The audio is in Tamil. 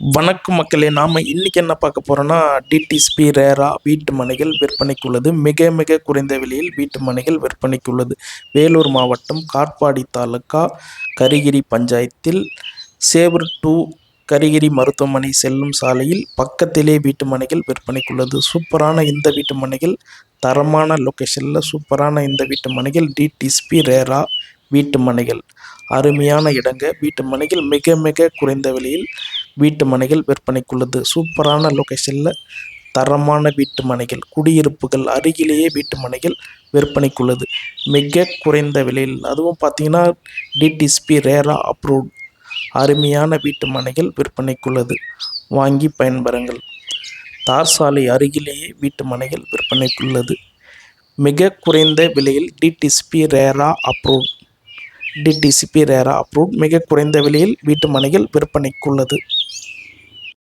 வணக்கம் மக்களே நாம் இன்றைக்கி என்ன பார்க்க போகிறோன்னா டிடிஸ்பி ரேரா வீட்டு மனைகள் விற்பனைக்கு உள்ளது. மிக மிக குறைந்த விலையில் வீட்டு மனைகள் விற்பனைக்கு உள்ளது. வேலூர் மாவட்டம் காட்பாடி தாலுக்கா கரிகிரி பஞ்சாயத்தில் சேவர் டூ கரிகிரி மருத்துவமனை செல்லும் சாலையில் பக்கத்திலே வீட்டு மனைகள் விற்பனைக்குள்ளது சூப்பரான இந்த வீட்டு மனைகள் தரமான லொக்கேஷனில் சூப்பரான இந்த வீட்டு மனைகள் டிடிஸ்பி ரேரா வீட்டு மனைகள். அருமையான இடங்க. வீட்டு மனைகள் மிக மிக குறைந்த விலையில் வீட்டு மனைகள் விற்பனைக்குள்ளது. சூப்பரான லொக்கேஷனில் தரமான வீட்டு மனைகள் குடியிருப்புகள் அருகிலேயே வீட்டு மனைகள் விற்பனைக்குள்ளது. மிக குறைந்த விலையில். அதுவும் பார்த்தீங்கன்னா டிடிஸ்பி ரேரா அப்ரூவ்ட் அருமையான வீட்டு மனைகள் விற்பனைக்குள்ளது. வாங்கி பயன்பெறுங்கள். தார் சாலை அருகிலேயே வீட்டு மனைகள் விற்பனைக்குள்ளது. மிக குறைந்த விலையில் டிடிஸ்பி ரேரா அப்ரூவ்ட் டிடிசிபி ரேரா அப்ரூவ்ட் மிக குறைந்த விலையில் வீட்டு மனைகள் விற்பனைக்குள்ளது.